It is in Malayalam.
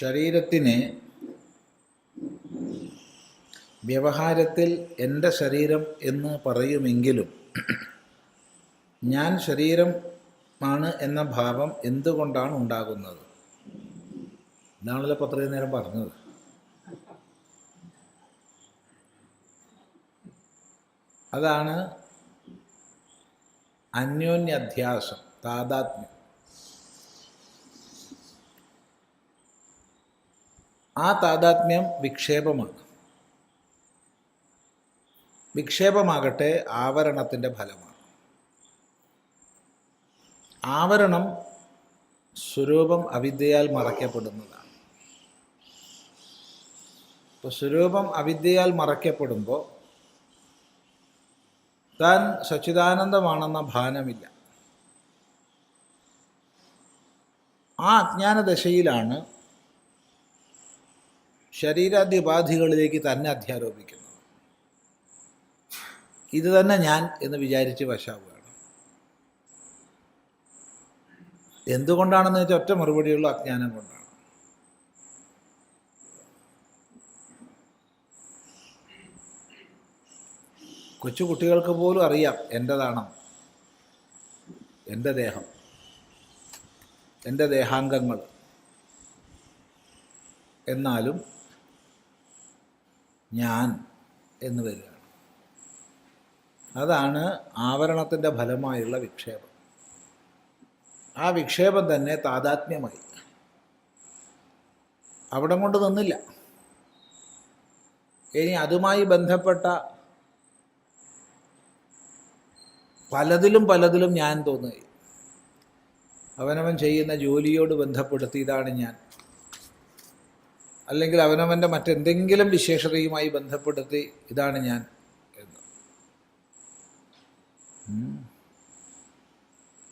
ശരീരത്തിനെ വ്യവഹാരത്തിൽ എന്റെ ശരീരം എന്ന് പറയുമെങ്കിലും ഞാൻ ശരീരമാണ് എന്ന ഭാവം എന്തുകൊണ്ടാണ് ഉണ്ടാകുന്നത്? ഇതാണല്ലോ ഇപ്പോൾ നേരം പറഞ്ഞത്. അതാണ് അന്യോന്യധ്യാസം താതാത്മ്യം ആ താതാത്മ്യം വിക്ഷേപമാണ് വിക്ഷേപമാകട്ടെ ആവരണത്തിന്റെ ഫലമാണ്. ആവരണം സ്വരൂപം അവിദ്യയാൽ മറയ്ക്കപ്പെടുന്നതാണ്. ഇപ്പോൾ സ്വരൂപം അവിദ്യയാൽ മറയ്ക്കപ്പെടുമ്പോൾ താൻ സച്ചിദാനന്ദമാണെന്ന ഭാനമില്ല. ആ അജ്ഞാനദശയിലാണ് ശരീരാദ്യപാധികളിലേക്ക് തന്നെ അധ്യാരോപിക്കുന്നു. ഇത് തന്നെ ഞാൻ എന്ന് വിചാരിച്ച് വശാവുകയാണ്. എന്തുകൊണ്ടാണെന്ന് വെച്ചാൽ ഒറ്റ മറുപടിയുള്ള അജ്ഞാനം കൊണ്ടാണ്. കൊച്ചുകുട്ടികൾക്ക് പോലും അറിയാം എന്റെതാണ് എന്റെ ദേഹം എന്റെ ദേഹാംഗങ്ങൾ. എന്നാലും ഞാൻ എന്ന് വരികയാണ് അതാണ് ആവരണത്തിന്റെ ഫലമായുള്ള വിക്ഷേപം. ആ വിക്ഷേപം തന്നെ താതാത്മ്യമായി. അവിടം കൊണ്ട് നിന്നില്ല. ഇനി അതുമായി ബന്ധപ്പെട്ട പലതിലും പലതിലും ഞാൻ തോന്നുകയും അവനവൻ ചെയ്യുന്ന ജോലിയോട് ബന്ധപ്പെടുത്തി ഇതാണ് ഞാൻ. അല്ലെങ്കിൽ അവനവന്റെ മറ്റെന്തെങ്കിലും വിശേഷതയുമായി ബന്ധപ്പെടുത്തി ഇതാണ് ഞാൻ എന്ന്.